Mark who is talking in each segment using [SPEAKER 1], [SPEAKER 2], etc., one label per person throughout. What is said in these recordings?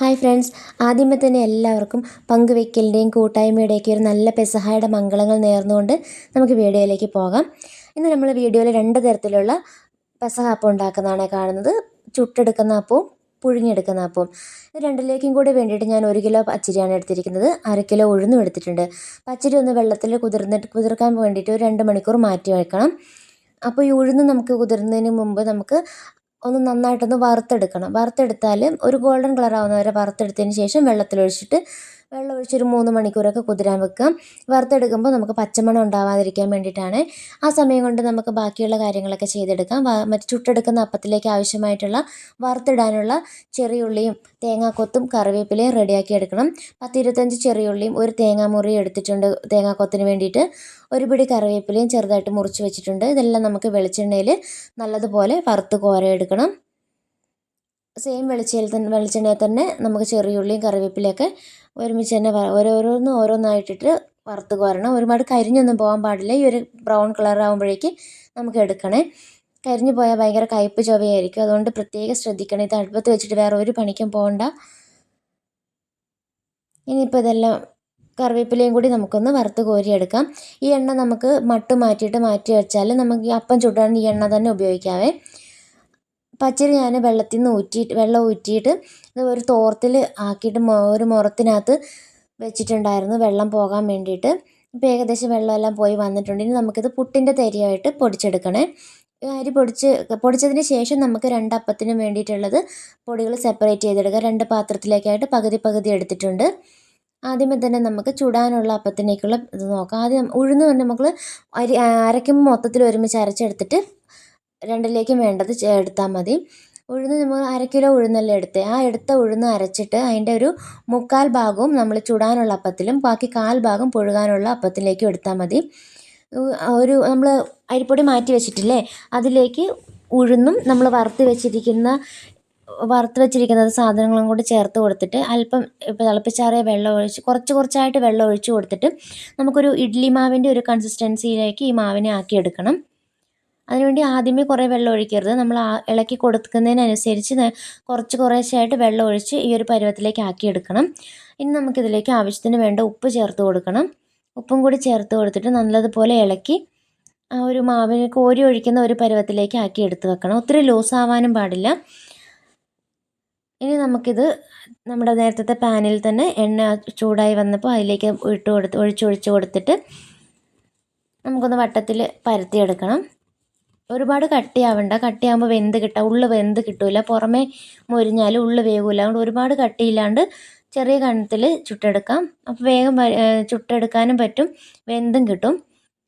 [SPEAKER 1] Hi friends. ആദ്യമേ തന്നെ എല്ലാവർക്കും പങ്കുവെക്കലിന്റെയും കൂട്ടായ്മയുടെയൊക്കെ ഒരു നല്ല പെസഹായുടെ മംഗളങ്ങൾ നേർന്നുകൊണ്ട് നമുക്ക് വീഡിയോയിലേക്ക് പോകാം. ഇന്ന് നമ്മൾ വീഡിയോയിൽ രണ്ട് തരത്തിലുള്ള പെസഹ അപ്പം ഉണ്ടാക്കുന്നതാണ് കാണുന്നത്. ചുട്ടെടുക്കുന്ന അപ്പവും പുഴുങ്ങിയെടുക്കുന്ന അപ്പവും. ഇത് രണ്ടിലേക്കും കൂടി വേണ്ടിയിട്ട് ഞാൻ ഒരു കിലോ പച്ചരിയാണ് എടുത്തിരിക്കുന്നത്. അര കിലോ ഉഴുന്നും എടുത്തിട്ടുണ്ട്. പച്ചരി ഒന്ന് വെള്ളത്തിൽ കുതിർന്നിട്ട് കുതിർക്കാൻ വേണ്ടിയിട്ട് ഒരു രണ്ട് മണിക്കൂർ മാറ്റി വയ്ക്കണം അപ്പോൾ ഈ ഉഴുന്ന് നമുക്ക് കുതിർന്നതിന് മുമ്പ് നമുക്ക് ഒന്ന് നന്നായിട്ടൊന്ന് വറുത്തെടുക്കണം. വറുത്തെടുത്താൽ ഒരു ഗോൾഡൻ കളർ ആവുന്നത് വരെ വറുത്തെടുത്തതിന് ശേഷം വെള്ളത്തിലൊഴിച്ചിട്ട് വെള്ളം ഒഴിച്ചൊരു മൂന്ന് മണിക്കൂറൊക്കെ കുതിരാൻ വെക്കാം വറുത്തെടുക്കുമ്പോൾ നമുക്ക് പച്ചമണം ഉണ്ടാവാതിരിക്കാൻ വേണ്ടിയിട്ടാണ്. ആ സമയം കൊണ്ട് നമുക്ക് ബാക്കിയുള്ള കാര്യങ്ങളൊക്കെ ചെയ്തെടുക്കാം. മറ്റു ചുട്ടെടുക്കുന്ന അപ്പത്തിലേക്ക് ആവശ്യമായിട്ടുള്ള വറുത്തിടാനുള്ള ചെറിയുള്ളിയും തേങ്ങാക്കൊത്തും കറിവേപ്പിലയും റെഡിയാക്കി എടുക്കണം. പത്തിരുപത്തഞ്ച് ചെറിയുള്ളിയും ഒരു തേങ്ങാമുറിയും എടുത്തിട്ടുണ്ട് തേങ്ങാക്കൊത്തിന് വേണ്ടിയിട്ട്. ഒരു പിടി കറിവേപ്പിലയും ചെറുതായിട്ട് മുറിച്ച് വെച്ചിട്ടുണ്ട്. ഇതെല്ലാം നമുക്ക് വെളിച്ചെണ്ണയിൽ നല്ലതുപോലെ വറുത്ത് കോരയെടുക്കണം സെയിം വെളിച്ചയിൽ തന്നെ വെളിച്ചെണ്ണയിൽ തന്നെ നമുക്ക് ചെറിയുള്ളിയും കറിവേപ്പിലയൊക്കെ ഒരുമിച്ച് തന്നെ ഓരോരോന്ന് ഓരോന്നായിട്ടിട്ട് വറുത്ത് കോരണം. ഒരുപാട് കരിഞ്ഞൊന്നും പോകാൻ പാടില്ല. ഈ ഒരു ബ്രൗൺ കളർ ആകുമ്പോഴേക്ക് നമുക്ക് എടുക്കണേ. കരിഞ്ഞു പോയാൽ ഭയങ്കര കയ്പ്പ് ചൊവയായിരിക്കും. അതുകൊണ്ട് പ്രത്യേകം ശ്രദ്ധിക്കണം. ഇത് അടുപ്പത്ത് വെച്ചിട്ട് വേറെ ഒരു പണിക്കും പോകണ്ട. ഇനിയിപ്പോൾ ഇതെല്ലാം കറിവേപ്പിലയും കൂടി നമുക്കൊന്ന് വറുത്ത് കോരിയെടുക്കാം. ഈ എണ്ണ നമുക്ക് മട്ട് മാറ്റിയിട്ട് മാറ്റി വെച്ചാൽ നമുക്ക് അപ്പം ചുടാൻ ഈ എണ്ണ തന്നെ ഉപയോഗിക്കാവേ. പച്ചരി ഞാൻ വെള്ളത്തിൽ നിന്ന് ഊറ്റിയിട്ട് വെള്ളം ഊറ്റിയിട്ട് ഒരു തോർത്തിൽ ആക്കിയിട്ട് ഒരു മുറത്തിനകത്ത് വെച്ചിട്ടുണ്ടായിരുന്നു വെള്ളം പോകാൻ വേണ്ടിയിട്ട്. ഇപ്പോൾ ഏകദേശം വെള്ളമെല്ലാം പോയി വന്നിട്ടുണ്ട്. ഇനി നമുക്കിത് പുട്ടിന്റെ തരിയായിട്ട് പൊടിച്ചെടുക്കണേ. അരി പൊടിച്ച് പൊടിച്ചതിന് ശേഷം നമുക്ക് രണ്ട് അപ്പത്തിനും വേണ്ടിയിട്ടുള്ളത് പൊടികൾ സെപ്പറേറ്റ് ചെയ്തെടുക്കുക. രണ്ട് പാത്രത്തിലേക്കായിട്ട് പകുതി പകുതി എടുത്തിട്ടുണ്ട്. ആദ്യമേ തന്നെ നമുക്ക് ചുടാനുള്ള അപ്പത്തിനേക്കുള്ള ഇത് നോക്കാം. ആദ്യം ഉഴുന്ന് തന്നെ നമുക്ക് അരി അരയ്ക്കുമ്പോൾ മൊത്തത്തിൽ ഒരുമിച്ച് അരച്ചെടുത്തിട്ട് രണ്ടിലേക്കും വേണ്ടത് എടുത്താൽ മതി. ഉഴുന്ന് നമ്മൾ അര കിലോ ഉഴുന്നല്ലേ എടുത്തത് ആ എടുത്ത ഉഴുന്ന് അരച്ചിട്ട് അതിന്റെ ഒരു മുക്കാൽ ഭാഗവും നമ്മൾ ചുടാനുള്ള അപ്പത്തിലും ബാക്കി കാൽ ഭാഗം പുഴുകാനുള്ള അപ്പത്തിലേക്കും എടുത്താൽ മതി. ഒരു നമ്മൾ അരിപ്പൊടി മാറ്റി വെച്ചിട്ടില്ലേ? അതിലേക്ക് ഉഴുന്നും നമ്മൾ വറുത്ത് വെച്ചിരിക്കുന്ന വറുത്ത് വെച്ചിരിക്കുന്ന സാധനങ്ങളും കൂടി ചേർത്ത് കൊടുത്തിട്ട് അല്പം ഇപ്പോൾ തിളപ്പിച്ചാറിയ വെള്ളം ഒഴിച്ച് കുറച്ച് കുറച്ചായിട്ട് വെള്ളം ഒഴിച്ച് കൊടുത്തിട്ട് നമുക്കൊരു ഇഡ്ഡലി മാവിന്റെ ഒരു കൺസിസ്റ്റൻസിയിലേക്ക് ഈ മാവിനെ ആക്കിയെടുക്കണം. അതിനുവേണ്ടി ആദ്യമേ കുറേ വെള്ളം ഒഴിക്കരുത്. നമ്മൾ ഇളക്കി കൊടുക്കുന്നതിനനുസരിച്ച് കുറച്ച് കുറേശ്ശെയായിട്ട് വെള്ളം ഒഴിച്ച് ഈ ഒരു പരുവത്തിലേക്ക് ആക്കിയെടുക്കണം. ഇനി നമുക്കിതിലേക്ക് ആവശ്യത്തിന് വേണ്ട ഉപ്പ് ചേർത്ത് കൊടുക്കണം. ഉപ്പും കൂടി ചേർത്ത് കൊടുത്തിട്ട് നല്ലതുപോലെ ഇളക്കി ആ ഒരു മാവിന് കോരി ഒഴിക്കുന്ന ഒരു പരുവത്തിലേക്ക് ആക്കി എടുത്ത് വെക്കണം. ഒത്തിരി ലൂസ് ആവാനും പാടില്ല. ഇനി നമുക്കിത് നമ്മുടെ നേരത്തെ പാനിൽ തന്നെ എണ്ണ ചൂടായി വന്നപ്പോൾ അതിലേക്ക് ഇട്ട് കൊടുത്ത് ഒഴിച്ചൊഴിച്ച് കൊടുത്തിട്ട് നമുക്കൊന്ന് വട്ടത്തിൽ പരത്തിയെടുക്കണം. ഒരുപാട് കട്ടിയാവണ്ട. കട്ടിയാകുമ്പോൾ വെന്ത് കിട്ടുക ഉള്ളു വെന്ത് കിട്ടില്ല പുറമേ മൊരിഞ്ഞാലും ഉള്ളു വേകില്ല അതുകൊണ്ട് ഒരുപാട് കട്ടിയില്ലാണ്ട് ചെറിയ കണത്തിൽ ചുട്ടെടുക്കാം. അപ്പോൾ വേഗം ചുട്ടെടുക്കാനും പറ്റും. വെന്തും കിട്ടും.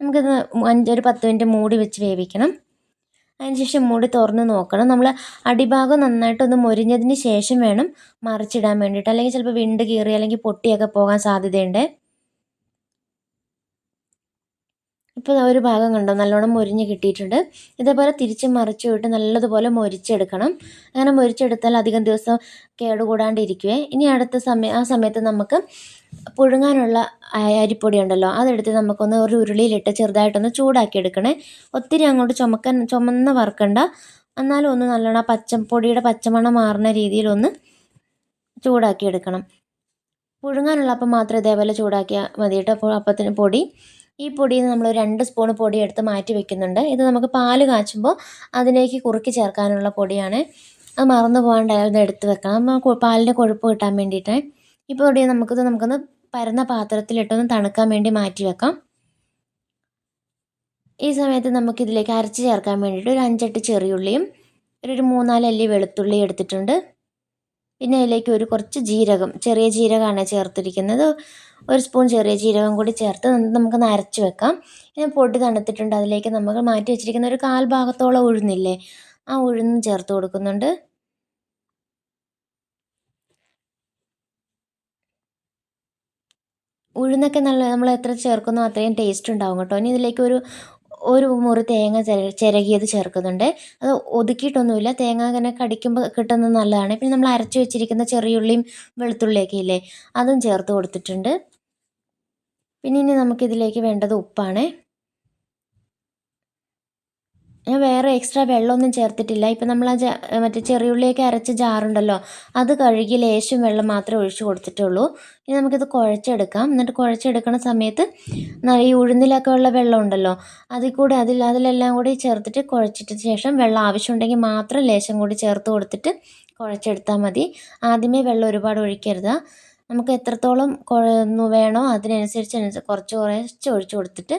[SPEAKER 1] നമുക്കിത് അഞ്ചൊരു പത്ത് മിനിറ്റ് മൂടി വെച്ച് വേവിക്കണം. അതിനുശേഷം മൂടി തുറന്ന് നോക്കണം. നമ്മൾ അടിഭാഗം നന്നായിട്ടൊന്ന് മൊരിഞ്ഞതിന് ശേഷം വേണം മറിച്ചിടാൻ വേണ്ടിയിട്ട്. അല്ലെങ്കിൽ ചിലപ്പോൾ വിണ്ട് കീറി അല്ലെങ്കിൽ പൊട്ടിയൊക്കെ പോകാൻ സാധ്യതയുണ്ട്. ഇപ്പോൾ ഒരു ഭാഗം കണ്ടോ? നല്ലോണം മൊരിഞ്ഞ് കിട്ടിയിട്ടുണ്ട്. ഇതേപോലെ തിരിച്ച് മറിച്ചു വിട്ട് നല്ലതുപോലെ മൊരിച്ചെടുക്കണം. അങ്ങനെ മൊരിച്ചെടുത്താൽ അധികം ദിവസം കേടുകൂടാണ്ടിരിക്കുവേ. ഇനി അടുത്ത സമയം ആ സമയത്ത് നമുക്ക് പുഴുങ്ങാനുള്ള അരിപ്പൊടി ഉണ്ടല്ലോ അതെടുത്ത് നമുക്കൊന്ന് ഒരു ഉരുളിയിലിട്ട് ചെറുതായിട്ടൊന്ന് ചൂടാക്കി എടുക്കണേ ഒത്തിരി അങ്ങോട്ട് ചുമക്കാൻ ചുമന്ന വറുക്കണ്ട. എന്നാലും ഒന്ന് നല്ലോണം പച്ചപ്പൊടിയുടെ പച്ചമണം മാറുന്ന രീതിയിലൊന്ന് ചൂടാക്കി എടുക്കണം പുഴുങ്ങാനുള്ള അപ്പം മാത്രം ഇതേപോലെ ചൂടാക്കിയാൽ മതി കേട്ടോ അപ്പത്തിന് പൊടി. ഈ പൊടിയിൽ നമ്മൾ രണ്ട് സ്പൂൺ പൊടി എടുത്ത് മാറ്റി വെക്കുന്നുണ്ട്. ഇത് നമുക്ക് പാൽ കാച്ചുമ്പോൾ അതിലേക്ക് കുറുക്കി ചേർക്കാനുള്ള പൊടിയാണ്. അത് മറന്നു പോകാണ്ട് അത് എടുത്ത് വെക്കണം. പാലിന്റെ കൊഴുപ്പ് കിട്ടാൻ വേണ്ടിയിട്ട്. ഈ പൊടി നമുക്കിത് നമുക്കൊന്ന് പരന്ന പാത്രത്തിലിട്ടൊന്ന് തണുക്കാൻ വേണ്ടി മാറ്റി വെക്കാം. ഈ സമയത്ത് നമുക്കിതിലേക്ക് അരച്ച് ചേർക്കാൻ വേണ്ടിയിട്ട് ഒരു അഞ്ചെട്ട് ചെറിയുള്ളിയും ഒരു മൂന്നാൽ അല്ലി വെളുത്തുള്ളി എടുത്തിട്ടുണ്ട്. പിന്നെ അതിലേക്ക് ഒരു കുറച്ച് ജീരകം ചെറിയ ജീരകമാണ് ചേർത്തിരിക്കുന്നത്. ഒരു സ്പൂൺ ചെറിയ ജീരകം കൂടി ചേർത്ത് നമുക്ക് നരച്ച് വെക്കാം. ഇനി പൊടി തണുത്തിട്ടുണ്ട് അതിലേക്ക് നമുക്ക് മാറ്റി വെച്ചിരിക്കുന്ന ഒരു കാൽ ഭാഗത്തോളം ഉഴുന്നില്ലേ ആ ഉഴുന്നും ചേർത്ത് കൊടുക്കുന്നുണ്ട്. ഉഴുന്നൊക്കെ നല്ല നമ്മൾ എത്ര ചേർക്കുന്നോ അത്രയും ടേസ്റ്റ് ഉണ്ടാവും കേട്ടോ. ഇനി ഇതിലേക്ക് ഒരു ഒരു മുറി തേങ്ങ ചിരകിയത് ചേർക്കുന്നുണ്ട്. അത് ഒതുക്കിയിട്ടൊന്നുമില്ല. തേങ്ങ അങ്ങനെ കടിക്കുമ്പോൾ കിട്ടുന്നത് നല്ലതാണ്. പിന്നെ നമ്മൾ അരച്ച് വെച്ചിരിക്കുന്ന ചെറിയുള്ളിയും വെളുത്തുള്ളിയൊക്കെ ഇല്ലേ അതും ചേർത്ത് കൊടുത്തിട്ടുണ്ട്. പിന്നെ ഇനി നമുക്കിതിലേക്ക് വേണ്ടത് ഉപ്പാണ്. ഞാൻ വേറെ എക്സ്ട്രാ വെള്ളമൊന്നും ചേർത്തിട്ടില്ല. ഇപ്പം നമ്മൾ ആ ജാ മറ്റേ ചെറിയുള്ളിയൊക്കെ അരച്ച ജാറുണ്ടല്ലോ അത് കഴുകി ലേശം വെള്ളം മാത്രമേ ഒഴിച്ച് കൊടുത്തിട്ടുള്ളൂ. ഇനി നമുക്കിത് കുഴച്ചെടുക്കാം. എന്നിട്ട് കുഴച്ചെടുക്കുന്ന സമയത്ത് ഈ ഉഴുന്നിലൊക്കെ ഉള്ള വെള്ളം ഉണ്ടല്ലോ അതിൽ കൂടെ അതിൽ അതിലെല്ലാം കൂടി ചേർത്തിട്ട് കുഴച്ചിട്ട് ശേഷം വെള്ളം ആവശ്യമുണ്ടെങ്കിൽ മാത്രം ലേശം കൂടി ചേർത്ത് കൊടുത്തിട്ട് കുഴച്ചെടുത്താൽ മതി. ആദ്യമേ വെള്ളം ഒരുപാട് ഒഴിക്കരുത്. നമുക്ക് എത്രത്തോളം വേണോ അതിനനുസരിച്ച് കുറച്ച് കുറച്ച് ഒഴിച്ച് കൊടുത്തിട്ട്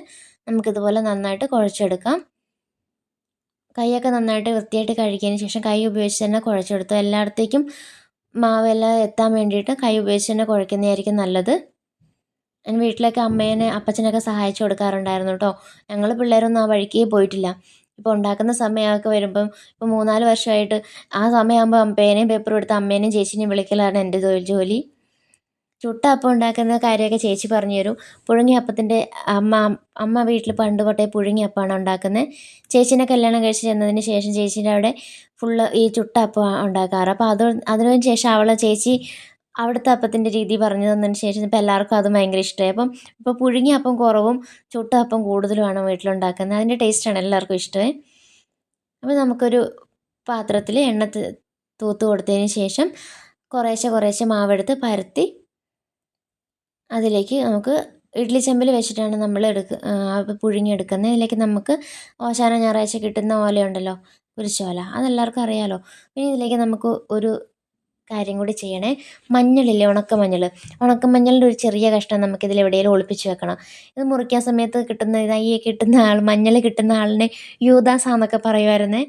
[SPEAKER 1] നമുക്കിതുപോലെ നന്നായിട്ട് കുഴച്ചെടുക്കാം. കൈയൊക്കെ നന്നായിട്ട് വൃത്തിയായിട്ട് കഴുകിയതിന് ശേഷം കൈ ഉപയോഗിച്ച് തന്നെ കുഴച്ചെടുത്തു എല്ലായിടത്തേക്കും മാവെല്ലാം എത്താൻ വേണ്ടിയിട്ട് കൈ ഉപയോഗിച്ച് തന്നെ കുഴക്കുന്നതായിരിക്കും നല്ലത്. ഞാൻ വീട്ടിലൊക്കെ അമ്മേനെ അപ്പച്ചനൊക്കെ സഹായിച്ചു കൊടുക്കാറുണ്ടായിരുന്നു കേട്ടോ. ഞങ്ങൾ പിള്ളേരൊന്നും ആ വഴിക്ക് പോയിട്ടില്ല. ഇപ്പോൾ ഉണ്ടാക്കുന്ന സമയമൊക്കെ വരുമ്പം ഇപ്പോൾ മൂന്നാൽ വർഷമായിട്ട് ആ സമയമാകുമ്പോൾ അമ്മേനെയും പേപ്പറും എടുത്ത് അമ്മേനെയും ചേച്ചിനെയും വിളിക്കലാണ് എന്റെ ജോലി. ചുട്ട അപ്പം ഉണ്ടാക്കുന്ന കാര്യമൊക്കെ ചേച്ചി പറഞ്ഞു തരും. പുഴുങ്ങിയ അപ്പത്തിന്റെ അമ്മ അമ്മ വീട്ടിൽ പണ്ട് തൊട്ടേ പുഴുങ്ങിയ അപ്പമാണ് ഉണ്ടാക്കുന്നത്. ചേച്ചീനെ കല്യാണം കഴിച്ച് ചെന്നതിന് ശേഷം ചേച്ചീന്റെ അവിടെ ഫുള്ള് ഈ ചുട്ട അപ്പം ഉണ്ടാക്കാറ്. അപ്പോൾ അത് അതിനു ശേഷം അവളെ ചേച്ചി അവിടുത്തെ അപ്പത്തിന്റെ രീതി പറഞ്ഞു തന്നതിന് ശേഷം ഇപ്പോൾ എല്ലാവർക്കും അത് ഭയങ്കര ഇഷ്ടമായി. അപ്പം ഇപ്പോൾ പുഴുങ്ങിയ അപ്പം കുറവും ചുട്ട അപ്പം കൂടുതലുമാണ് വീട്ടിലുണ്ടാക്കുന്നത്. അതിന്റെ ടേസ്റ്റാണ് എല്ലാവർക്കും ഇഷ്ടമേ. അപ്പോൾ നമുക്കൊരു പാത്രത്തിൽ എണ്ണ തൂത്ത് കൊടുത്തതിന് ശേഷം കുറേശ്ശെ കുറേശ്ശെ മാവെടുത്ത് പരത്തി അതിലേക്ക് നമുക്ക് ഇഡ്ഡലി ചെമ്പിൽ വെച്ചിട്ടാണ് നമ്മൾ എടുക്കുക പുഴുങ്ങിയെടുക്കുന്നത്. ഇതിലേക്ക് നമുക്ക് ഓശാന ഞായറാഴ്ച കിട്ടുന്ന ഓലയുണ്ടല്ലോ കുരിശോല അതെല്ലാവർക്കും അറിയാമല്ലോ പിന്നെ ഇതിലേക്ക് നമുക്ക് ഒരു കാര്യം കൂടി ചെയ്യണേ. മഞ്ഞളില്ലേ ഉണക്കമഞ്ഞൾ. ഉണക്കമഞ്ഞളിന്റെ ഒരു ചെറിയ കഷ്ണം നമുക്കിതിൽ എവിടെയെങ്കിലും ഒളിപ്പിച്ച് വെക്കണം. ഇത് മുറിക്കാൻ സമയത്ത് കിട്ടുന്ന ഇതായി കിട്ടുന്ന ആൾ മഞ്ഞൾ കിട്ടുന്ന ആളിനെ യൂദാസാന്നൊക്കെ പറയുമായിരുന്നേ.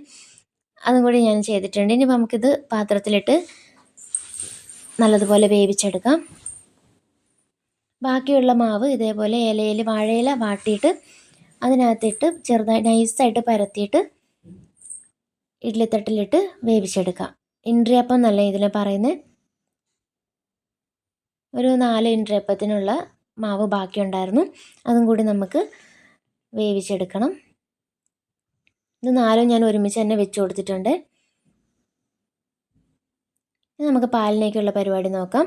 [SPEAKER 1] അതും കൂടി ഞാൻ ചെയ്തിട്ടുണ്ട്. ഇനി നമുക്കിത് പാത്രത്തിലിട്ട് നല്ലതുപോലെ വേവിച്ചെടുക്കാം. ബാക്കിയുള്ള മാവ് ഇതേപോലെ ഇലയിൽ വാഴയില വാട്ടിയിട്ട് അതിനകത്തിട്ട് ചെറുതായി നൈസായിട്ട് പരത്തിയിട്ട് ഇഡ്ലിത്തട്ടിലിട്ട് വേവിച്ചെടുക്കാം. ഇൻട്രിയപ്പം എന്നല്ല ഇതിനെ പറയുന്നത് ഒരു നാല് ഇൻട്രിയപ്പത്തിനുള്ള മാവ് ബാക്കിയുണ്ടായിരുന്നു. അതും കൂടി നമുക്ക് വേവിച്ചെടുക്കണം. ഇത് നാലും ഞാൻ ഒരുമിച്ച് തന്നെ വെച്ച് കൊടുത്തിട്ടുണ്ട്. നമുക്ക് പാലിനേക്കുള്ള പരിപാടി നോക്കാം.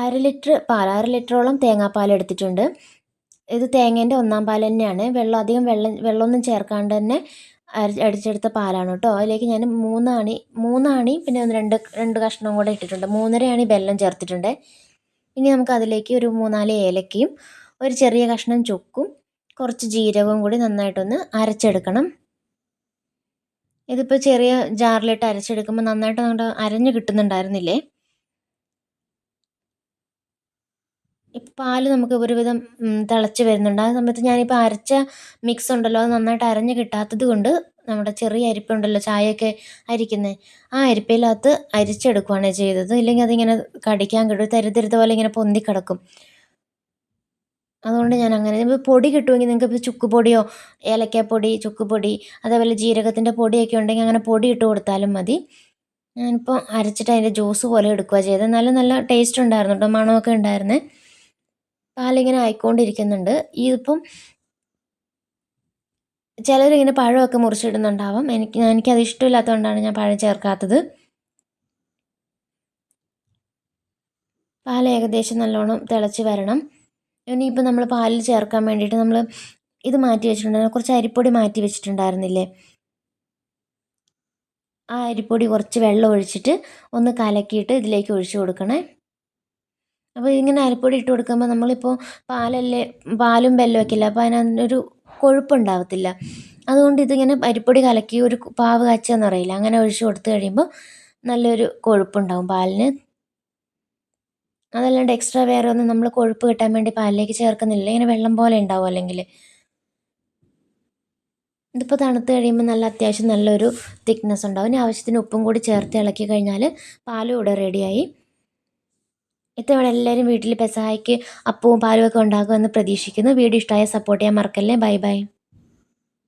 [SPEAKER 1] അര ലിറ്റർ പാൽ അര ലിറ്ററോളം തേങ്ങാപ്പാൽ എടുത്തിട്ടുണ്ട്. ഇത് തേങ്ങേന്റെ ഒന്നാം പാൽ തന്നെയാണ്. വെള്ളം അധികം വെള്ളം വെള്ളമൊന്നും ചേർക്കാണ്ട് തന്നെ അടിച്ചെടുത്ത പാലാണ് കേട്ടോ. അതിലേക്ക് ഞാൻ മൂന്നാണി മൂന്നാണി പിന്നെ ഒന്ന് രണ്ട് രണ്ട് കഷ്ണം കൂടെ ഇട്ടിട്ടുണ്ട്. മൂന്നരയാണി വെല്ലം ചേർത്തിട്ടുണ്ട്. ഇനി നമുക്ക് അതിലേക്ക് ഒരു മൂന്നാൽ ഏലക്കയും ഒരു ചെറിയ കഷ്ണം ചുക്കും കുറച്ച് ജീരകവും കൂടി നന്നായിട്ടൊന്ന് അരച്ചെടുക്കണം. ഇതിപ്പോൾ ചെറിയ ജാറിലിട്ട് അരച്ചെടുക്കുമ്പോൾ നന്നായിട്ട് നമ്മുടെ അരഞ്ഞു കിട്ടുന്നുണ്ടായിരുന്നില്ലേ? ഇപ്പം പാൽ നമുക്ക് ഒരുവിധം തിളച്ച് വരുന്നുണ്ട്. ആ സമയത്ത് ഞാനിപ്പോൾ അരച്ച മിക്സ് ഉണ്ടല്ലോ അത് നന്നായിട്ട് അരഞ്ഞ് കിട്ടാത്തത് കൊണ്ട് നമ്മുടെ ചെറിയ അരിപ്പുണ്ടല്ലോ ചായയൊക്കെ അരിക്കുന്നത് ആ അരിപ്പയിലകത്ത് അരിച്ചെടുക്കുകയാണ് ചെയ്തത്. ഇല്ലെങ്കിൽ അതിങ്ങനെ കടിക്കാൻ കിട്ടും തരുതരുത്ത പോലെ ഇങ്ങനെ പൊന്തി കിടക്കും. അതുകൊണ്ട് ഞാൻ അങ്ങനെ പൊടി കിട്ടുമെങ്കിൽ നിങ്ങൾക്ക് ഇപ്പോൾ ചുക്ക് പൊടിയോ ഏലക്കാപ്പൊടി ചുക്ക് പൊടി അതേപോലെ ജീരകത്തിന്റെ പൊടിയൊക്കെ ഉണ്ടെങ്കിൽ അങ്ങനെ പൊടി ഇട്ട് കൊടുത്താലും മതി. ഞാനിപ്പോൾ അരച്ചിട്ട് അതിന്റെ ജ്യൂസ് പോലെ എടുക്കുക ചെയ്തത്. നല്ല നല്ല ടേസ്റ്റ് ഉണ്ടായിരുന്നു കേട്ടോ മണമൊക്കെ ഉണ്ടായിരുന്നേ. പാലിങ്ങനെ ആയിക്കൊണ്ടിരിക്കുന്നുണ്ട്. ഇതിപ്പം ചിലരിങ്ങനെ പഴമൊക്കെ മുറിച്ചിടുന്നുണ്ടാവാം. എനിക്ക് എനിക്കത് ഇഷ്ടമില്ലാത്തതുകൊണ്ടാണ് ഞാൻ പഴം ചേർക്കാത്തത്. പാൽ ഏകദേശം നല്ലോണം തിളച്ച് വരണം. ഇനിയിപ്പോൾ നമ്മൾ പാലിൽ ചേർക്കാൻ വേണ്ടിയിട്ട് നമ്മൾ ഇത് മാറ്റി വെച്ചിട്ടുണ്ടായിരുന്നു. കുറച്ച് അരിപ്പൊടി മാറ്റി വെച്ചിട്ടുണ്ടായിരുന്നില്ലേ? ആ അരിപ്പൊടി കുറച്ച് വെള്ളം ഒഴിച്ചിട്ട് ഒന്ന് കലക്കിയിട്ട് ഇതിലേക്ക് ഒഴിച്ചു കൊടുക്കണേ. അപ്പോൾ ഇങ്ങനെ അരിപ്പൊടി ഇട്ട് കൊടുക്കുമ്പോൾ നമ്മളിപ്പോൾ പാലല്ലേ പാലും വെല്ലമൊക്കെ ഇല്ലേ അപ്പോൾ അതിനൊരു കൊഴുപ്പുണ്ടാവത്തില്ല. അതുകൊണ്ട് ഇതിങ്ങനെ അരിപ്പൊടി കലക്കി ഒരു പാവ് കാച്ചുകയെന്ന് അറിയില്ല അങ്ങനെ ഒഴിച്ച് കൊടുത്ത് കഴിയുമ്പോൾ നല്ലൊരു കൊഴുപ്പുണ്ടാവും പാലിന്. അതല്ലാണ്ട് എക്സ്ട്രാ വേറെ ഒന്നും നമ്മൾ കൊഴുപ്പ് കിട്ടാൻ വേണ്ടി പാലിലേക്ക് ചേർക്കുന്നില്ല. ഇങ്ങനെ വെള്ളം പോലെ ഉണ്ടാവും അല്ലെങ്കിൽ. ഇതിപ്പോൾ തണുത്ത് കഴിയുമ്പോൾ നല്ല അത്യാവശ്യം നല്ലൊരു തിക്നെസ് ഉണ്ടാവും. ഇനി ആവശ്യത്തിന് ഉപ്പും കൂടി ചേർത്ത് ഇളക്കി കഴിഞ്ഞാൽ പാലും ഇവിടെ റെഡിയായി ഇത്തവണ എല്ലാവരും വീട്ടിൽ പെസഹായ്ക്ക് അപ്പവും പാലുമൊക്കെ ഉണ്ടാകുമെന്ന് പ്രതീക്ഷിക്കുന്നു. വീഡിയോ ഇഷ്ടമായ സപ്പോർട്ട് ചെയ്യാൻ മറക്കല്ലേ. Bye bye